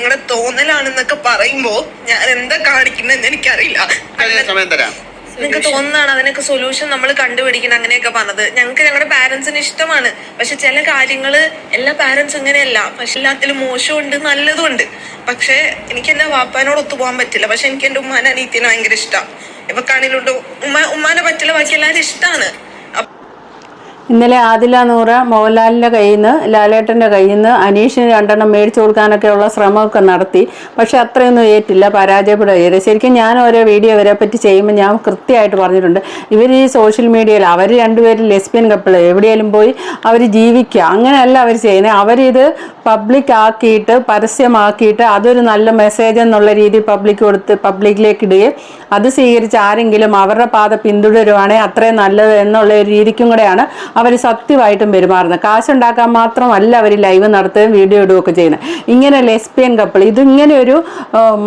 നിങ്ങളുടെ തോന്നലാണെന്നൊക്കെ പറയുമ്പോ ഞാൻ എന്താ കാണിക്കുന്നതെന്ന് എനിക്കറിയില്ല. സമയം തരാം. നിങ്ങൾക്ക് തോന്നുന്നതാണ് അതിനൊക്കെ സൊല്യൂഷൻ നമ്മൾ കണ്ടുപിടിക്കണം അങ്ങനെയൊക്കെ പറഞ്ഞത്. ഞങ്ങൾക്ക് ഞങ്ങളുടെ പാരന്റ്സിന് ഇഷ്ടമാണ്. പക്ഷെ ചില കാര്യങ്ങൾ എല്ലാ പാരന്റ്സ് ഇങ്ങനെയല്ല പക്ഷെ എല്ലാത്തിലും മോശമുണ്ട് നല്ലതുണ്ട് പക്ഷെ എനിക്ക് എന്റെ വാപ്പാനോട് ഒത്തുപോകാൻ പറ്റില്ല. പക്ഷെ എനിക്ക് എന്റെ ഉമ്മാനെ അനീത്തിനെ ഭയങ്കര ഇഷ്ടമാണ് ഇവക്കാണെങ്കിലും ഉമ്മ ഉമ്മാനെ പറ്റില്ല ബാക്കി എല്ലാവരും ഇഷ്ടമാണ് ഇന്നലെ ആദില നൂറ മോഹൻലാലിന്റെ കയ്യിൽ നിന്ന് ലാലേട്ടന്റെ കയ്യിൽ നിന്ന് അനീഷിന് രണ്ടെണ്ണം മേടിച്ചു കൊടുക്കാനൊക്കെയുള്ള ശ്രമമൊക്കെ നടത്തി. പക്ഷെ അത്രയൊന്നും ഏറ്റില്ല പരാജയപ്പെടുകയില്ല ശരിക്കും ഞാൻ ഓരോ വീഡിയോ ഇവരെ പറ്റി ചെയ്യുമ്പോൾ ഞാൻ കൃത്യമായിട്ട് പറഞ്ഞിട്ടുണ്ട്. ഇവർ ഈ സോഷ്യൽ മീഡിയയിൽ അവർ രണ്ടുപേരും ലെസ്ബിയൻ കപ്പിൾ എവിടെയെങ്കിലും പോയി അവർ ജീവിക്കുക. അങ്ങനെയല്ല അവർ ചെയ്യുന്നത്. അവരിത് പബ്ലിക് ആക്കിയിട്ട് പരസ്യമാക്കിയിട്ട് അതൊരു നല്ല മെസ്സേജ് എന്നുള്ള രീതിയിൽ പബ്ലിക് കൊടുത്ത് പബ്ലിക്കിലേക്ക് ഇടുകയും അത് സ്വീകരിച്ച് ആരെങ്കിലും അവരുടെ പാത പിന്തുടരുവാണെങ്കിൽ അത്രയും നല്ലത് എന്നുള്ള ഒരു രീതിക്കും കൂടെയാണ് അവർ സത്യമായിട്ടും പെരുമാറുന്നത് കാശുണ്ടാക്കാൻ മാത്രമല്ല അവർ ലൈവ് നടത്തുകയും വീഡിയോ ഇടുകയൊക്കെ ചെയ്യുന്നത്. ഇങ്ങനെ ലെസ്ബിയൻ കപ്പിൾ ഇതിങ്ങനെ ഒരു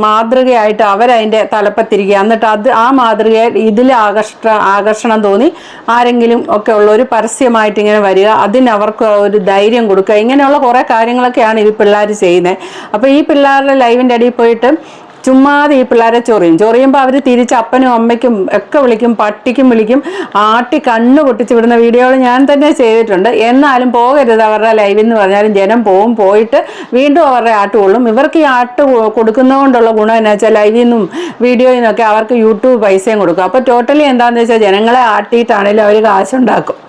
മാതൃകയായിട്ട് അവരതിന്റെ തലപ്പത്തിരിക്കുക. എന്നിട്ട് അത് ആ മാതൃകയെ ഇതിൽ ആകർഷ ആകർഷണം തോന്നി ആരെങ്കിലും ഒക്കെ ഉള്ള ഒരു പരസ്യമായിട്ട് ഇങ്ങനെ വരിക. അതിന് അവർക്ക് ഒരു ധൈര്യം കൊടുക്കുക. ഇങ്ങനെയുള്ള കുറേ കാര്യങ്ങളൊക്കെയാണ് ഈ പിള്ളേർ ചെയ്യുന്നത്. അപ്പോൾ ഈ പിള്ളേരുടെ ലൈവിന്റെ അടിയിൽ പോയിട്ട് ചുമ്മാതെ ഈ പിള്ളേരെ ചൊറിയും. ചൊറിയുമ്പോൾ അവർ തിരിച്ച് അപ്പനും അമ്മയ്ക്കും ഒക്കെ വിളിക്കും പട്ടിക്കും വിളിക്കും ആട്ടി കണ്ണ് പൊട്ടിച്ച് വിടുന്ന വീഡിയോകൾ ഞാൻ തന്നെ ചെയ്തിട്ടുണ്ട്. എന്നാലും പോകരുത് അവരുടെ ലൈവ് എന്ന് പറഞ്ഞാലും ജനം പോവും പോയിട്ട് വീണ്ടും അവരുടെ ആട്ട് കൊള്ളും. ഇവർക്ക് ഈ ആട്ട് കൊടുക്കുന്നതുകൊണ്ടുള്ള ഗുണം എന്നു വെച്ചാൽ ലൈവിൽ നിന്നും വീഡിയോയിൽ നിന്നൊക്കെ അവർക്ക് യൂട്യൂബ് പൈസയും കൊടുക്കും. അപ്പോൾ ടോട്ടലി എന്താണെന്ന് വെച്ചാൽ ജനങ്ങളെ ആട്ടിയിട്ടാണെങ്കിലും അവർ കാശുണ്ടാക്കും.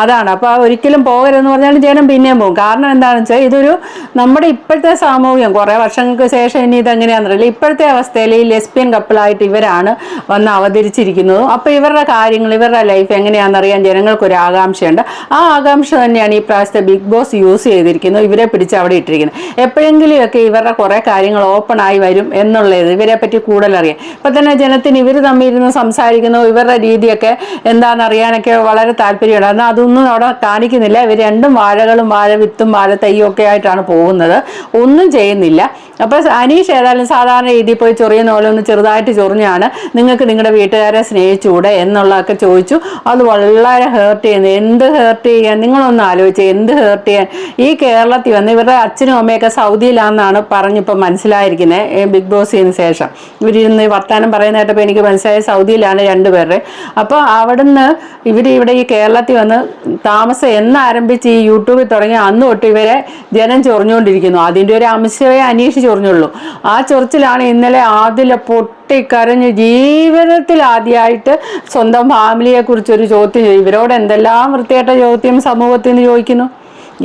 അതാണ്. അപ്പോൾ ഒരിക്കലും പോകരുതെന്ന് പറഞ്ഞാൽ ജനം പിന്നെയും പോകും. കാരണം എന്താണെന്ന് വെച്ചാൽ ഇതൊരു നമ്മുടെ ഇപ്പോഴത്തെ സാമൂഹ്യം. കുറേ വർഷങ്ങൾക്ക് ശേഷം ഇനി ഇതെങ്ങനെയാണെന്നറിയില്ല ഇപ്പോഴത്തെ അവസ്ഥയിൽ ഈ ലെസ്ബിയൻ കപ്പിളായിട്ട് ഇവരാണ് വന്ന് അവതരിച്ചിരിക്കുന്നത്. അപ്പോൾ ഇവരുടെ കാര്യങ്ങൾ ഇവരുടെ ലൈഫ് എങ്ങനെയാണെന്നറിയാൻ ജനങ്ങൾക്കൊരു ആകാംക്ഷയുണ്ട് ആ ആകാംക്ഷ തന്നെയാണ് ഈ പ്രാവശ്യത്തെ ബിഗ് ബോസ് യൂസ് ചെയ്തിരിക്കുന്നത്. ഇവരെ പിടിച്ച് അവിടെ ഇട്ടിരിക്കുന്നത്. എപ്പോഴെങ്കിലുമൊക്കെ ഇവരുടെ കുറേ കാര്യങ്ങൾ ഓപ്പൺ ആയി വരും എന്നുള്ളത് ഇവരെ പറ്റി കൂടുതൽ അറിയാം ഇപ്പം തന്നെ ജനത്തിന് ഇവർ തമ്മിൽ ഇരുന്ന് സംസാരിക്കുന്നു. ഇവരുടെ രീതിയൊക്കെ എന്താണെന്ന് അറിയാനൊക്കെ വളരെ താല്പര്യമുണ്ട്. എന്നാൽ അതൊന്നും അവിടെ കാണിക്കുന്നില്ല. ഇവർ രണ്ടും വാഴകളും വാഴ വിത്തും വാഴ തൈയും ഒക്കെ ആയിട്ടാണ് പോകുന്നത്. ഒന്നും ചെയ്യുന്നില്ല. അപ്പോൾ അനീഷ് ഏതായാലും സാധാരണ രീതിയിൽ പോയി ചൊറിയുന്ന പോലെ ഒന്ന് ചെറുതായിട്ട് ചൊറിഞ്ഞാണ്. നിങ്ങൾക്ക് നിങ്ങളുടെ വീട്ടുകാരെ സ്നേഹിച്ചുകൂടെ എന്നുള്ളതൊക്കെ ചോദിച്ചു. അത് വളരെ ഹേർട്ട് ചെയ്യുന്നു. എന്ത് ഹേർട്ട് ചെയ്യാൻ? നിങ്ങളൊന്ന് ആലോചിച്ച് എന്ത് ഹേർട്ട് ചെയ്യാൻ? ഈ കേരളത്തിൽ വന്ന് ഇവരുടെ അച്ഛനും അമ്മയൊക്കെ സൗദിയിലാണെന്നാണ് പറഞ്ഞിപ്പോൾ മനസ്സിലായിരിക്കുന്നത് ബിഗ് ബോസിന് ശേഷം. ഇവരിന്ന് വർത്തമാനം പറയുന്ന കേട്ടപ്പോൾ എനിക്ക് മനസ്സിലായത് സൗദിയിലാണ് രണ്ടുപേരുടെ. അപ്പോൾ അവിടുന്ന് ഇവർ ഇവിടെ ഈ കേരളത്തിൽ വന്ന് താമസം എന്നാരംഭിച്ച് ഈ യൂട്യൂബിൽ തുടങ്ങി അന്ന് തൊട്ട് ഇവരെ ജനം ചൊറിഞ്ഞുകൊണ്ടിരിക്കുന്നു. അതിന്റെ ഒരു അംശമേ അന്വേഷിച്ച് ചൊറിഞ്ഞുള്ളൂ. ആ ചൊറിച്ചിലാണ് ഇന്നലെ ആദില പൊട്ടിക്കരഞ്ഞ് ജീവിതത്തിൽ ആദ്യമായിട്ട് സ്വന്തം ഫാമിലിയെ കുറിച്ചൊരു ചോദ്യം. ഇവരോട് എന്തെല്ലാം വൃത്തികെട്ട ചോദ്യം സമൂഹത്തിൽ നിന്ന് ചോദിക്കുന്നു?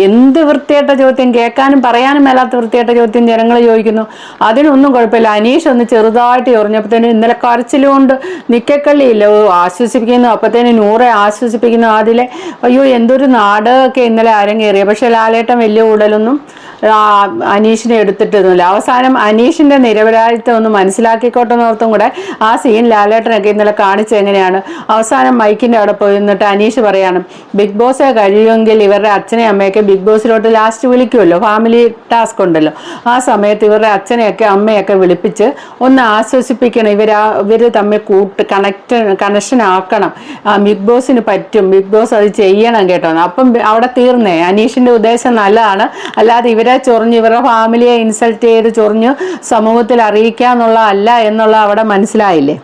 എന്ത് വൃത്തിയേട്ട ചോദ്യം? കേൾക്കാനും പറയാനും മേലാത്ത വൃത്തിയേട്ട ചോദ്യം ജനങ്ങൾ ചോദിക്കുന്നു. അതിനൊന്നും കുഴപ്പമില്ല. അനീഷ് ഒന്ന് ചെറുതായിട്ട് ചൊറിഞ്ഞപ്പോഴത്തേനും ഇന്നലെ കരച്ചിലുകൊണ്ട് നിക്കക്കള്ളിയില്ല. ആശ്വസിപ്പിക്കുന്നു. അപ്പത്തേനും നൂറെ ആശ്വസിപ്പിക്കുന്നു അതിലെ അയ്യോ എന്തൊരു നാടൊക്കെ ഇന്നലെ അരങ്ങേറിയ. പക്ഷെ ലാലേട്ടൻ വലിയ കൂടുതലൊന്നും അനീഷിനെ എടുത്തിട്ടൊന്നുമില്ല. അവസാനം അനീഷിന്റെ നിരപരാധിത്വം ഒന്ന് മനസ്സിലാക്കിക്കോട്ടെ എന്നോർത്തും കൂടെ ആ സീൻ ലാലേട്ടനൊക്കെ ഇന്നലെ കാണിച്ചത് എങ്ങനെയാണ്? അവസാനം മൈക്കിന്റെ അവിടെ പോയി നിന്നിട്ട് അനീഷ് പറയാണ് ബിഗ് ബോസേ കഴിയുമെങ്കിൽ ഇവരുടെ അച്ഛനെയും അമ്മയൊക്കെ ബിഗ് ബോസിലോട്ട് ലാസ്റ്റ് വിളിക്കുമല്ലോ. ഫാമിലി ടാസ്ക് ഉണ്ടല്ലോ. ആ സമയത്ത് ഇവരുടെ അച്ഛനെയൊക്കെ അമ്മയൊക്കെ വിളിപ്പിച്ച് ഒന്ന് ആശ്വസിപ്പിക്കണം. ഇവർ ഇവർ തമ്മിൽ കൂട്ട് കണക്ട് കണക്ഷൻ ആക്കണം. ആ, ബിഗ് ബോസിന് പറ്റും. ബിഗ് ബോസ് അത് ചെയ്യണം കേട്ടോ. അപ്പം അവിടെ തീർന്നേ. അനീഷിന്റെ ഉദ്ദേശം നല്ലതാണ്. അല്ലാതെ ഇവരെ ചൊറിഞ്ഞ് ഇവരുടെ ഫാമിലിയെ ഇൻസൾട്ട് ചെയ്ത് ചൊറിഞ്ഞ് സമൂഹത്തിൽ അറിയിക്കുക എന്നുള്ള അല്ല എന്നുള്ള അവിടെ മനസ്സിലായില്ലേ?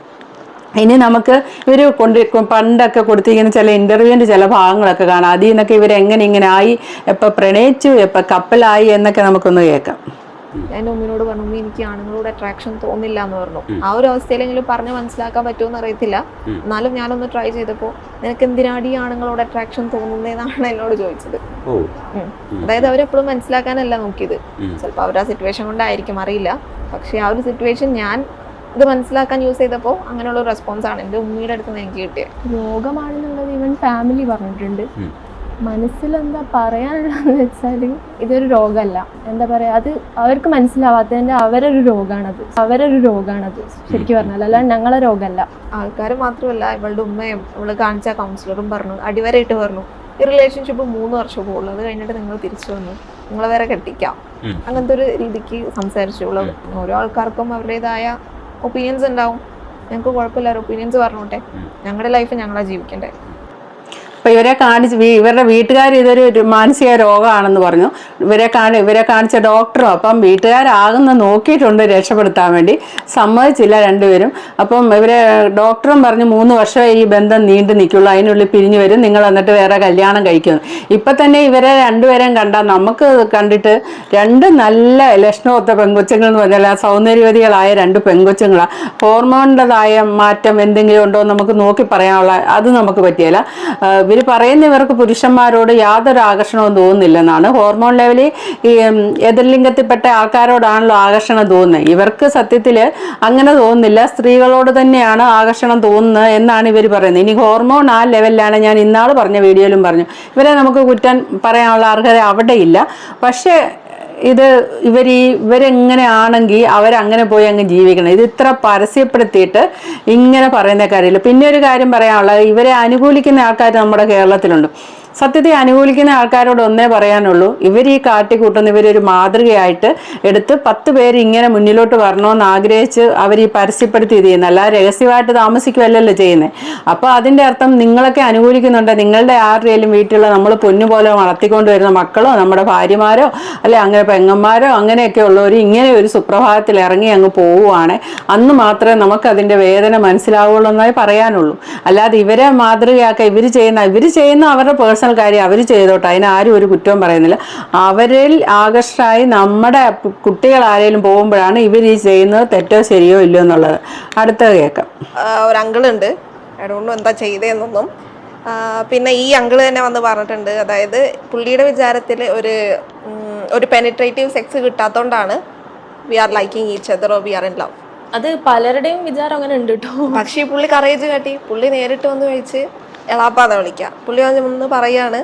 ഇനി നമുക്ക് ഇവർ കൊണ്ട് പണ്ടൊക്കെ കൊടുത്തിരിക്കുന്ന ചില ഇന്റർവ്യൂവിന്റെ ചില ഭാഗങ്ങളൊക്കെ കാണാം. അതിൽ നിന്നൊക്കെ ഇവരെങ്ങനെ ഇങ്ങനെ ആയി എപ്പോൾ പ്രണയിച്ചു എപ്പോൾ കപ്പലായി എന്നൊക്കെ നമുക്കൊന്ന് കേൾക്കാം. എന്റെ ഉമ്മിനോട് പറഞ്ഞു ഉമ്മി എനിക്ക് ആണുങ്ങളോട് അട്രാക്ഷൻ തോന്നില്ല എന്ന് പറഞ്ഞു ആ ഒരു അവസ്ഥയിലെങ്കിലും പറഞ്ഞ് മനസ്സിലാക്കാൻ പറ്റുമെന്ന് അറിയത്തില്ല. എന്നാലും ഞാനൊന്ന് ട്രൈ ചെയ്തപ്പോൾ നിനക്ക് എന്തിനാടി ഈ ആണുങ്ങളോട് അട്രാക്ഷൻ തോന്നുന്നതെന്നാണ് എന്നോട് ചോദിച്ചത്. ഓ. അതായത് അവരെപ്പോഴും മനസ്സിലാക്കാനല്ല നോക്കിയത്. ചിലപ്പോൾ അവരാ ആ സിറ്റുവേഷൻ കൊണ്ടായിരിക്കും അറിയില്ല. പക്ഷേ ആ ഒരു സിറ്റുവേഷൻ ഞാൻ ഇത് മനസ്സിലാക്കാൻ യൂസ് ചെയ്തപ്പോൾ അങ്ങനെയുള്ള റെസ്പോൺസ് ആണ്. എന്റെ ഉമ്മിയുടെ അടുത്ത് നിന്ന് എനിക്ക് കിട്ടിയത്. രോഗമാണെന്നുള്ളത് ഇവൻ ഫാമിലി പറഞ്ഞിട്ടുണ്ട്. എന്താ പറയാനുള്ളതെന്ന് വെച്ചാൽ ഇതൊരു രോഗമല്ല. എന്താ പറയുക അത് അവർക്ക് മനസ്സിലാവാത്തതിന്റെ അവരൊരു രോഗമാണത് അവരൊരു രോഗമാണത് ശരിക്കും പറഞ്ഞാൽ അല്ലാതെ ഞങ്ങളെ രോഗമല്ല. ആൾക്കാർ മാത്രമല്ല ഇവളുടെ ഉമ്മയും ഇവൾ കാണിച്ച കൗൺസിലറും പറഞ്ഞു അടിവരയിട്ട് പറഞ്ഞു ഈ റിലേഷൻഷിപ്പ് മൂന്ന് വർഷം പോകുള്ളൂ. അത് കഴിഞ്ഞിട്ട് നിങ്ങൾ തിരിച്ചു വന്നു. നിങ്ങളെ വേറെ കെട്ടിക്കാം. അങ്ങനത്തെ ഒരു രീതിക്ക് സംസാരിച്ചു ഇവൾ. ഓരോ ആൾക്കാർക്കും അവരുടേതായ ഒപ്പീനിയൻസ് ഉണ്ടാവും. ഞങ്ങൾക്ക് കുഴപ്പമില്ല ഒപ്പീനിയൻസ് പറഞ്ഞോട്ടെ. ഞങ്ങളുടെ ലൈഫ് ഞങ്ങളാ ജീവിക്കണ്ടേ. അപ്പോൾ ഇവരെ കാണിച്ച് ഇവരുടെ വീട്ടുകാർ ഇതൊരു മാനസിക രോഗമാണെന്ന് പറഞ്ഞു. ഇവരെ കാണി ഇവരെ കാണിച്ച ഡോക്ടറും അപ്പം വീട്ടുകാരാകുന്ന നോക്കിയിട്ടുണ്ട് രക്ഷപ്പെടുത്താൻ വേണ്ടി. സമ്മതിച്ചില്ല രണ്ടുപേരും. അപ്പം ഇവരെ ഡോക്ടറും പറഞ്ഞു മൂന്ന് വർഷമേ ഈ ബന്ധം നീണ്ടു നിൽക്കുള്ളൂ. അതിനുള്ളിൽ പിരിഞ്ഞു വരും. നിങ്ങൾ എന്നിട്ട് വേറെ കല്യാണം കഴിക്കുന്നു ഇപ്പം തന്നെ ഇവരെ രണ്ടുപേരെയും കണ്ടാൽ നമുക്ക് കണ്ടിട്ട് രണ്ട് നല്ല ലക്ഷണമൊത്ത പെങ്കൊച്ചുങ്ങൾ എന്ന് പറഞ്ഞാൽ സൗന്ദര്യവതികളായ രണ്ട് പെങ്കൊച്ചുങ്ങളാണ് ഹോർമോണിന്റെതായ മാറ്റം എന്തെങ്കിലും ഉണ്ടോ നമുക്ക് നോക്കി പറയാനുള്ള അത് നമുക്ക് പറ്റിയല്ല ഇവർ പറയുന്ന ഇവർക്ക് പുരുഷന്മാരോട് യാതൊരു ആകർഷണവും തോന്നുന്നില്ലെന്നാണ്. ഹോർമോൺ ലെവലിൽ ഈ എതിർലിംഗത്തിൽപ്പെട്ട ആൾക്കാരോടാണല്ലോ ആകർഷണം തോന്നുന്നത്. ഇവർക്ക് സത്യത്തിൽ അങ്ങനെ തോന്നുന്നില്ല. സ്ത്രീകളോട് തന്നെയാണ് ആകർഷണം തോന്നുന്നത് എന്നാണ് ഇവർ പറയുന്നത്. ഇനി ഹോർമോൺ ആ ലെവലിലാണ് ഞാൻ ഇന്നാൾ പറഞ്ഞ വീഡിയോയിലും പറഞ്ഞു. ഇവരെ നമുക്ക് കുറ്റം പറയാനുള്ള അർഹത അവിടെ ഇല്ല. പക്ഷേ ഇത് ഇവർ ഈ ഇവരെങ്ങനെ ആണെങ്കിൽ അവരങ്ങനെ പോയി അങ്ങ് ജീവിക്കണം. ഇത് ഇത്ര പരസ്യപ്പെടുത്തിയിട്ട് ഇങ്ങനെ പറയുന്ന കാര്യമില്ല. പിന്നെ ഒരു കാര്യം പറയാനുള്ളത് ഇവരെ അനുകൂലിക്കുന്ന ആൾക്കാർ നമ്മുടെ കേരളത്തിലുണ്ട്. സത്യത്തെ അനുകൂലിക്കുന്ന ആൾക്കാരോട് ഒന്നേ പറയാനുള്ളൂ. ഇവർ ഈ കാട്ടിക്കൂട്ടുന്ന ഇവരൊരു മാതൃകയായിട്ട് എടുത്ത് പത്ത് പേര് ഇങ്ങനെ മുന്നിലോട്ട് വരണമെന്ന് ആഗ്രഹിച്ച് അവർ ഈ പരസ്യപ്പെടുത്തി ഇത് ചെയ്യുന്നത്. അല്ലാതെ രഹസ്യമായിട്ട് താമസിക്കുമല്ലല്ലോ ചെയ്യുന്നത് അപ്പോൾ അതിന്റെ അർത്ഥം നിങ്ങളൊക്കെ അനുകൂലിക്കുന്നുണ്ട്. നിങ്ങളുടെ ആരുടെയും വീട്ടിലുള്ള നമ്മൾ പൊന്നുപോലെ വളർത്തിക്കൊണ്ട് വരുന്ന മക്കളോ നമ്മുടെ ഭാര്യമാരോ അല്ലെ അങ്ങനെ പെങ്ങന്മാരോ അങ്ങനെയൊക്കെ ഉള്ളവർ ഇങ്ങനെ ഒരു സുപ്രഭാതത്തിൽ ഇറങ്ങി അങ്ങ് പോവുകയാണ് അന്ന് മാത്രമേ നമുക്ക് അതിന്റെ വേദന മനസ്സിലാവുള്ളൂ എന്നേ പറയാനുള്ളൂ. അല്ലാതെ ഇവരെ മാതൃകയാക്കുക ഇവർ ചെയ്യുന്ന ഇവർ ചെയ്യുന്ന അവരുടെ പേഴ്സണൽ കാര്യം അവർ ചെയ്തോട്ടെ. അതിന് ആരും ഒരു കുറ്റവും പറയുന്നില്ല. അവരിൽ ആകർഷമായി നമ്മുടെ കുട്ടികൾ ആരെങ്കിലും പോകുമ്പോഴാണ് ഇവർ ഈ ചെയ്യുന്നത് തെറ്റോ ശരിയോ ഇല്ലയോ എന്നുള്ളത്. അടുത്തത് കേൾക്കാം. ഒരു അങ്കിളുണ്ട്. അതുകൊണ്ട് എന്താ ചെയ്തതെന്നൊന്നും പിന്നെ ഈ അങ്കിൾ തന്നെ വന്ന് പറഞ്ഞിട്ടുണ്ട്. അതായത് പുള്ളിയുടെ വിചാരത്തിൽ ഒരു ഒരു penetrative sex കിട്ടാത്തതുകൊണ്ടാണ് we are liking each other we are in love അത് പലരുടെയും വിചാരം അങ്ങനെ ഉണ്ട് കേട്ടോ പക്ഷേ ഈ പുള്ളി കറേജ് കാട്ടി. പുള്ളി നേരിട്ട് വന്ന് കഴിച്ച് എളാപ്പാന്ന് വിളിക്കാം. പുള്ളി വന്ന് ഒന്ന് പറയാണ്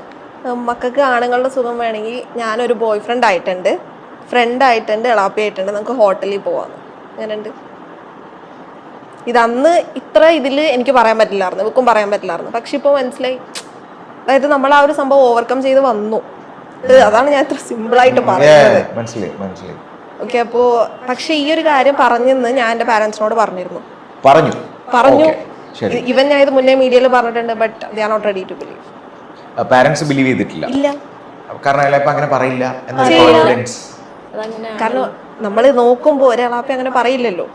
"ഉം, മക്കൾക്ക് ആണുങ്ങളുടെ സുഖം വേണമെങ്കിൽ ഞാനൊരു ബോയ് ഫ്രണ്ട് ആയിട്ടുണ്ട്. ഫ്രണ്ട് ആയിട്ടുണ്ട് എളാപ്പി ആയിട്ടുണ്ട്. നമുക്ക് ഹോട്ടലിൽ പോവാന്ന്. അങ്ങനെയുണ്ട് ഇതന്ന് ഇത്ര ഇതിൽ എനിക്ക് പറയാൻ പറ്റില്ലായിരുന്നു. ഇവക്കും പറയാൻ പറ്റില്ലായിരുന്നു. പക്ഷെ ഇപ്പോൾ മനസ്സിലായി. അതായത് നമ്മൾ ആ ഒരു സംഭവം ഓവർകം ചെയ്ത് വന്നു. അതാണ് ഞാൻ ഇത്ര സിമ്പിളായിട്ട് പറയുന്നത്. ഓക്കെ അപ്പോൾ പക്ഷെ ഈ ഒരു കാര്യം പറഞ്ഞെന്ന് ഞാൻ എന്റെ പാരൻസിനോട് പറഞ്ഞിരുന്നു. പറഞ്ഞു. പറഞ്ഞു. ഇവൻ ഞാൻ ഇത് മുന്നേ മീഡിയയിൽ പറഞ്ഞിട്ടുണ്ട് but they are not ready to believe parents believe ചെയ്തിട്ടില്ല. ഇല്ല. കാരണം അയാളിപ്പോ അങ്ങനെ പറയില്ല എന്നൊരു കോൺഫിഡൻസ് കാരണം നമ്മൾ നോക്കുമ്പോൾ ഒരാളാപ്പി അങ്ങനെ പറയില്ലല്ലോ.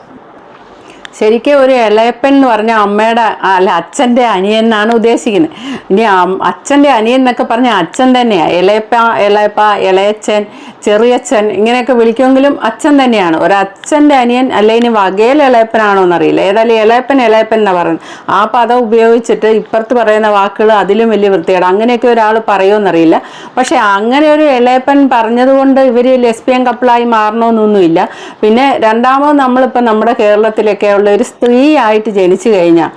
ശരിക്കും ഒരു ഇളയപ്പൻ എന്ന് പറഞ്ഞ അമ്മയുടെ അല്ല അച്ഛന്റെ അനിയൻ എന്നാണ് ഉദ്ദേശിക്കുന്നത്. ഇനി അച്ഛന്റെ അച്ഛന്റെ അനിയൻ എന്നൊക്കെ പറഞ്ഞാൽ അച്ഛൻ തന്നെയാണ് ഇളയപ്പ ഇളയപ്പ ഇളയച്ചൻ ചെറിയച്ഛൻ ഇങ്ങനെയൊക്കെ വിളിക്കുമെങ്കിലും അച്ഛൻ തന്നെയാണ്. ഒരച്ഛന്റെ അനിയൻ അല്ലെ ഇനി വകയിൽ ഇളയപ്പനാണോ എന്നറിയില്ല. ഏതായാലും ഇളയപ്പൻ ഇളയപ്പൻ എന്നാണ് പറയുന്നത്. ആ പദം ഉപയോഗിച്ചിട്ട് ഇപ്പുറത്ത് പറയുന്ന വാക്കുകൾ അതിലും വലിയ വൃത്തികേട്. അങ്ങനെയൊക്കെ ഒരാൾ പറയുമെന്നറിയില്ല പക്ഷെ അങ്ങനെ ഒരു ഇളയപ്പൻ പറഞ്ഞതുകൊണ്ട് ഇവർ ലെസ്ബിയൻ കപ്പിളായി മാറണമെന്നൊന്നുമില്ല പിന്നെ രണ്ടാമത് നമ്മളിപ്പോൾ നമ്മുടെ കേരളത്തിലൊക്കെ ഉള്ള ഒരു സ്ത്രീ ആയിട്ട് ജനിച്ചു കഴിഞ്ഞാൽ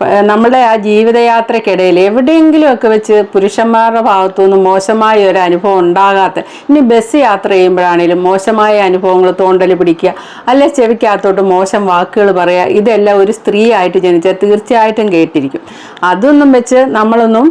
നമ്മുടെ ആ ജീവിതയാത്രക്കിടയിൽ എവിടെയെങ്കിലുമൊക്കെ വെച്ച് പുരുഷന്മാരുടെ ഭാഗത്തു നിന്ന് മോശമായ ഒരു അനുഭവം ഉണ്ടാകാത്ത ഇനി ബസ് യാത്ര ചെയ്യുമ്പോഴാണെങ്കിലും മോശമായ അനുഭവങ്ങൾ തോണ്ടൽ പിടിക്കുക അല്ലെ ചെവിക്കകത്തോട്ട് മോശം വാക്കുകൾ പറയുക ഇതെല്ലാം ഒരു സ്ത്രീ ആയിട്ട് ജനിച്ചാൽ തീർച്ചയായിട്ടും കേട്ടിരിക്കും. അതൊന്നും വെച്ച് നമ്മളൊന്നും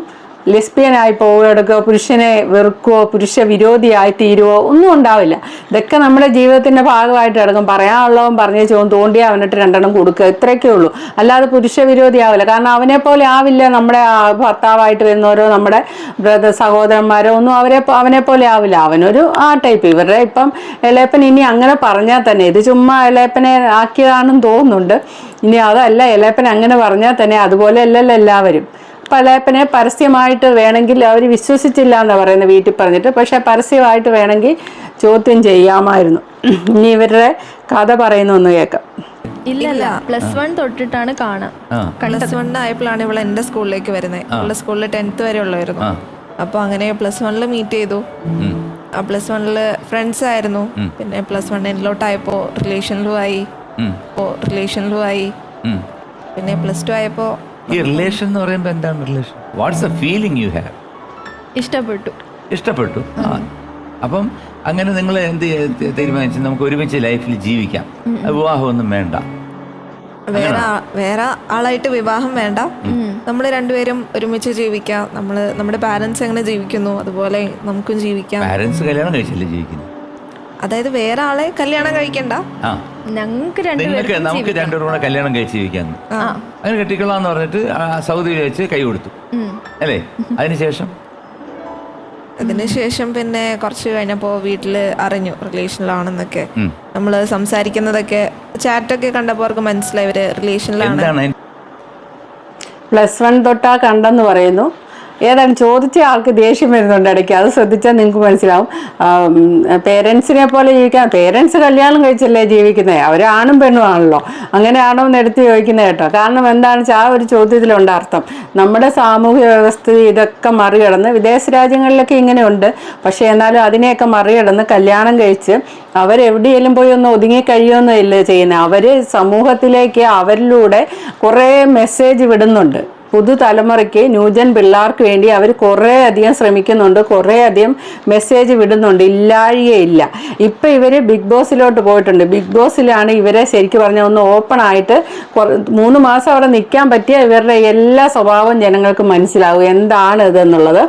ലെസ്ബിയനായി പോവുകയോ പുരുഷനെ വെറുക്കുവോ പുരുഷ വിരോധിയായി തീരുവോ ഒന്നും ഉണ്ടാവില്ല. ഇതൊക്കെ നമ്മുടെ ജീവിതത്തിന്റെ ഭാഗമായിട്ട് കിടക്കും. പറയാനുള്ളവൻ പറഞ്ഞു ചോദിച്ചു തോണ്ടി അവനിട്ട് രണ്ടെണ്ണം കൊടുക്കുക. ഇത്രയൊക്കെ ഉള്ളൂ. അല്ലാതെ പുരുഷ വിരോധി ആവില്ല കാരണം അവനെ പോലെ ആവില്ല നമ്മുടെ ഭർത്താവായിട്ട് വരുന്നവരോ നമ്മുടെ ബ്രദർ സഹോദരന്മാരോ ഒന്നും അവരെ അവനെ പോലെ ആവില്ല. അവനൊരു ആ ടൈപ്പ്. ഇവരുടെ ഇപ്പം ഇളയപ്പൻ ഇനി അങ്ങനെ പറഞ്ഞാൽ തന്നെ ഇത് ചുമ്മാ ഇളയപ്പനെ ആക്കിയതാണെന്ന് തോന്നുന്നുണ്ട്. ഇനി അതല്ല ഇളയപ്പൻ അങ്ങനെ പറഞ്ഞാൽ തന്നെ അതുപോലെ അല്ലല്ലോ എല്ലാവരും. പലപ്പനെ പരസ്യമായിട്ട് വേണമെങ്കിൽ അവർ വിശ്വസിച്ചില്ല എന്നാണ് പറയുന്നത് വീട്ടിൽ പറഞ്ഞിട്ട്. പക്ഷേ പരസ്യമായിട്ട് വേണമെങ്കിൽ ചോദ്യം ചെയ്യാമായിരുന്നു. ഇനി ഇവരുടെ കഥ പറയുന്നു ഒന്ന് കേൾക്കാം. ഇല്ല ഇല്ല. പ്ലസ് വൺ തൊട്ടിട്ടാണ് കാണാം. പ്ലസ് വൺ ആയപ്പോഴാണ് ഇവൾ എന്റെ സ്കൂളിലേക്ക് വരുന്നത്. ഇവളുടെ സ്കൂളിൽ ടെൻത്ത് വരെ ഉള്ളായിരുന്നു അപ്പൊ അങ്ങനെ പ്ലസ് വണ്ണിൽ മീറ്റ് ചെയ്തു. ആ പ്ലസ് വണ്ണിൽ ഫ്രണ്ട്സ് ആയിരുന്നു. പിന്നെ പ്ലസ് വൺ എന്നിലോട്ടായപ്പോ റിലേഷനിലും ആയി. അപ്പോൾ റിലേഷനിലും ആയി. പിന്നെ പ്ലസ് ടു ആയപ്പോൾ ഈ റിലേഷൻ എന്ന് പറയുമ്പോൾ എന്താണ് relation what's a feeling you have ഇഷ്ടപ്പെട്ടു. ഇഷ്ടപ്പെട്ടു? ആ. അപ്പം അങ്ങനെ നിങ്ങൾ എന്ത് തീരുമാനിച്ചു? നമുക്ക് ഒരുമിച്ച് ലൈഫിൽ ജീവിക്കാം. വിവാഹമൊന്നും വേണ്ട. വേറെ വേറെ ആളായിട്ട് വിവാഹം വേണ്ട. നമ്മൾ രണ്ടുപേരും ഒരുമിച്ച് ജീവിക്കാം. നമ്മൾ നമ്മുടെ പാരന്റ്സ് എങ്ങനെ ജീവിക്കുന്നു? അതുപോലെ നമുക്കും ജീവിക്കാം. പാരന്റ്സ് കല്യാണം കഴിച്ചല്ലേ ജീവിക്കുന്നത് അതായത് വേറെ ആളെ കല്യാണം കഴിക്കണ്ട. ആ. ഞങ്ങൾക്ക് നിങ്ങൾക്ക് നമുക്ക്. രണ്ടുപേരും കൂടെ കല്യാണം കഴിച്ച് ജീവിക്കാന്ന് അങ്ങനെ കെട്ടിക്കൊള്ളാന്ന് പറഞ്ഞിട്ട് ആ സൗദിയിൽ വെച്ച് കൈ കൊടുത്തു. അല്ലേ? അതിനുശേഷം? അതിനുശേഷം പിന്നെ കുറച്ച് കഴിഞ്ഞപ്പോൾ വീട്ടിൽ അറിഞ്ഞു റിലേഷനിലാണെന്നൊക്കെ. നമ്മൾ നമ്മൾ സംസാരിക്കുന്നതൊക്കെ ചാറ്റൊക്കെ കണ്ടപ്പോൾ അവർക്ക് മനസ്സിലായി ഇവർ റിലേഷനിലാണ്. പ്ലസ് വൺ തൊട്ടാ കണ്ടെന്ന് പറയുന്നു. ഏതാണ്? ചോദിച്ച ആൾക്ക് ദേഷ്യം വരുന്നുണ്ട് ഇടയ്ക്ക്. അത് ശ്രദ്ധിച്ചാൽ നിങ്ങൾക്ക് മനസ്സിലാവും. പേരൻസിനെ പോലെ ജീവിക്കാൻ പേരൻസ് കല്യാണം കഴിച്ചല്ലേ ജീവിക്കുന്നത് അവരാണും പെണ്ണും ആണല്ലോ. അങ്ങനെയാണോ എന്ന് എടുത്ത് ചോദിക്കുന്നത് കേട്ടോ. കാരണം എന്താണെന്ന് വെച്ചാൽ ആ ഒരു ചോദ്യത്തിലുണ്ട് അർത്ഥം. നമ്മുടെ സാമൂഹ്യ വ്യവസ്ഥ ഇതൊക്കെ മറികടന്ന് വിദേശ രാജ്യങ്ങളിലൊക്കെ ഇങ്ങനെയുണ്ട് പക്ഷേ എന്നാലും അതിനെയൊക്കെ മറികടന്ന് കല്യാണം കഴിച്ച് അവരെവിടെയെങ്കിലും പോയി ഒന്ന് ഒതുങ്ങി കഴിയുമെന്നില്ല ചെയ്യുന്നത് അവർ സമൂഹത്തിലേക്ക് അവരിലൂടെ കുറേ മെസ്സേജ് വിടുന്നുണ്ട്. പുതുതലമുറയ്ക്ക് ന്യൂജൻ പിള്ളേർക്ക് വേണ്ടി അവർ കുറേ അധികം ശ്രമിക്കുന്നുണ്ട് കുറേ അധികം മെസ്സേജ് വിടുന്നുണ്ട്. ഇല്ലാഴികയില്ല. ഇപ്പം ഇവർ ബിഗ് ബോസിലോട്ട് പോയിട്ടുണ്ട്. ബിഗ് ബോസിലാണ് ഇവരെ ശരിക്കും പറഞ്ഞാൽ ഒന്ന് ഓപ്പൺ ആയിട്ട് മൂന്ന് മാസം അവിടെ നിൽക്കാൻ പറ്റിയ ഇവരുടെ എല്ലാ സ്വഭാവം ജനങ്ങൾക്ക് മനസ്സിലാവും. എന്താണ് ഇതെന്നുള്ളത്?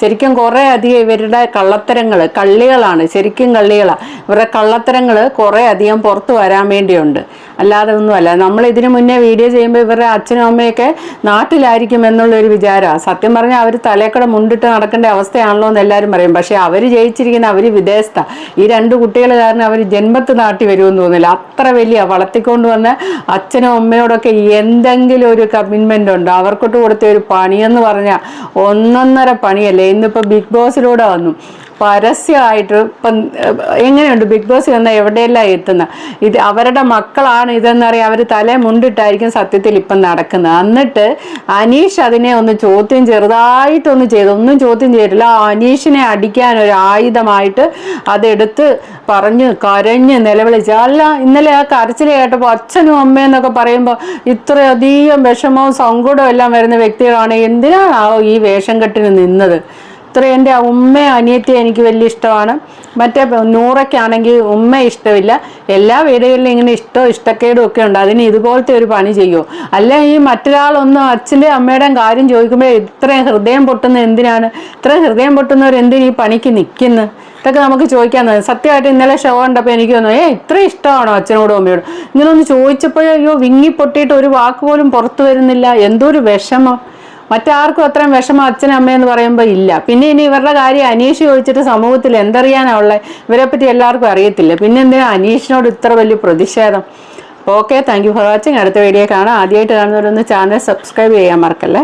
ശരിക്കും കുറേ അധികം ഇവരുടെ കള്ളത്തരങ്ങൾ കള്ളികളാണ്. ശരിക്കും കള്ളികളാണ് ഇവരുടെ കള്ളത്തരങ്ങൾ കുറേ അധികം പുറത്ത് വരാൻ വേണ്ടിയുണ്ട്. അല്ലാതെ ഒന്നുമല്ല. നമ്മൾ ഇതിനു മുന്നേ വീഡിയോ ചെയ്യുമ്പോൾ ഇവരുടെ അച്ഛനും അമ്മയൊക്കെ നാട്ടിലായിരിക്കും എന്നുള്ളൊരു വിചാരമാണ് സത്യം പറഞ്ഞാൽ അവർ തലേക്കട മുണ്ടിട്ട് നടക്കേണ്ട അവസ്ഥയാണല്ലോ എന്ന് എല്ലാവരും പറയും. പക്ഷേ അവർ ജയിച്ചിരിക്കുന്ന അവർ വിദേശത്താണ് ഈ രണ്ട് കുട്ടികൾ കാരണം അവർ ജന്മത്ത് നാട്ടി വരുമെന്ന് തോന്നില്ല അത്ര വലിയ വളർത്തിക്കൊണ്ട് വന്ന അച്ഛനും അമ്മയോടൊക്കെ എന്തെങ്കിലും ഒരു കമ്മിറ്റ്മെന്റ് ഉണ്ടോ. അവർക്കൊട്ട് കൊടുത്ത ഒരു പണിയെന്ന് പറഞ്ഞാൽ ഒന്നൊന്നര പണിയല്ലേ ഇന്നിപ്പോൾ ബിഗ് ബോസിലൂടെ വന്നു. പരസ്യമായിട്ട് ഇപ്പം എങ്ങനെയുണ്ട്? ബിഗ് ബോസ് വന്ന എവിടെയെല്ലാം എത്തുന്ന ഇത് അവരുടെ മക്കളാണ് ഇതെന്നറിയാം അവർ തലേ മുണ്ടിട്ടായിരിക്കും സത്യത്തിൽ ഇപ്പം നടക്കുന്നത്. എന്നിട്ട് അനീഷ് അതിനെ ഒന്ന് ചോദ്യം ചെറുതായിട്ടൊന്ന് ചെയ്തു. ഒന്നും ചോദ്യം ചെയ്തിട്ടില്ല. അനീഷിനെ അടിക്കാൻ ഒരു ആയുധമായിട്ട് അതെടുത്ത് പറഞ്ഞ് കരഞ്ഞ് നിലവിളിച്ച്. അല്ല ഇന്നലെ ആ കരച്ചിൽ കേട്ടപ്പോൾ അച്ഛനും അമ്മയെന്നൊക്കെ പറയുമ്പോൾ ഇത്രയധികം വിഷമവും സങ്കടവും എല്ലാം വരുന്ന വ്യക്തികളാണ്. എന്തിനാണാവോ ഈ വേഷം കെട്ടിന് നിന്നത്? ഇത്ര എന്റെ ഉമ്മയും അനിയത്തിയും എനിക്ക് വലിയ ഇഷ്ടമാണ്. മറ്റേ നൂറയ്ക്കാണെങ്കിൽ ഉമ്മ ഇഷ്ടമില്ല. എല്ലാ വീടുകളിലും ഇങ്ങനെ ഇഷ്ടവും ഇഷ്ടക്കേടും ഒക്കെ ഉണ്ട്. അതിന് ഇതുപോലത്തെ ഒരു പണി ചെയ്യുമോ അല്ല ഈ മറ്റൊരാളൊന്നും അച്ഛന്റെ അമ്മയുടെയും കാര്യം ചോദിക്കുമ്പോൾ ഇത്രയും ഹൃദയം പൊട്ടുന്ന എന്തിനാണ്? ഇത്രയും ഹൃദയം പൊട്ടുന്നവർ എന്തിനീ ഈ പണിക്ക് നിൽക്കുന്നു? ഇതൊക്കെ നമുക്ക് ചോദിക്കാൻ സത്യമായിട്ട് ഇന്നലെ ഷോ കണ്ടപ്പോൾ എനിക്ക് തോന്നുന്നു ഏ ഇത്ര ഇഷ്ടമാണോ അച്ഛനോടും അമ്മയോടും ഇങ്ങനെ ഒന്ന് ചോദിച്ചപ്പോഴേ അയ്യോ വിങ്ങി പൊട്ടിയിട്ട് ഒരു വാക്ക് പോലും പുറത്തു വരുന്നില്ല. എന്തോ ഒരു വിഷമം. മറ്റാർക്കും അത്രയും വിഷമം അച്ഛനും അമ്മയെന്ന് പറയുമ്പോൾ ഇല്ല. പിന്നെ ഇനി ഇവരുടെ കാര്യം അനീഷ് ചോദിച്ചിട്ട് സമൂഹത്തിൽ എന്തറിയാനാ ഉള്ളത് ഇവരെ പറ്റി എല്ലാവർക്കും അറിയത്തില്ല. പിന്നെ എന്തിനാ അനീഷിനോട് ഇത്ര വലിയ പ്രതിഷേധം? Okay thank you for watching അടുത്ത വീഡിയോ കാണാം. ആദ്യമായിട്ട് കാണുന്നവരൊന്ന് ചാനൽ സബ്സ്ക്രൈബ് ചെയ്യാൻ മറക്കല്ലേ?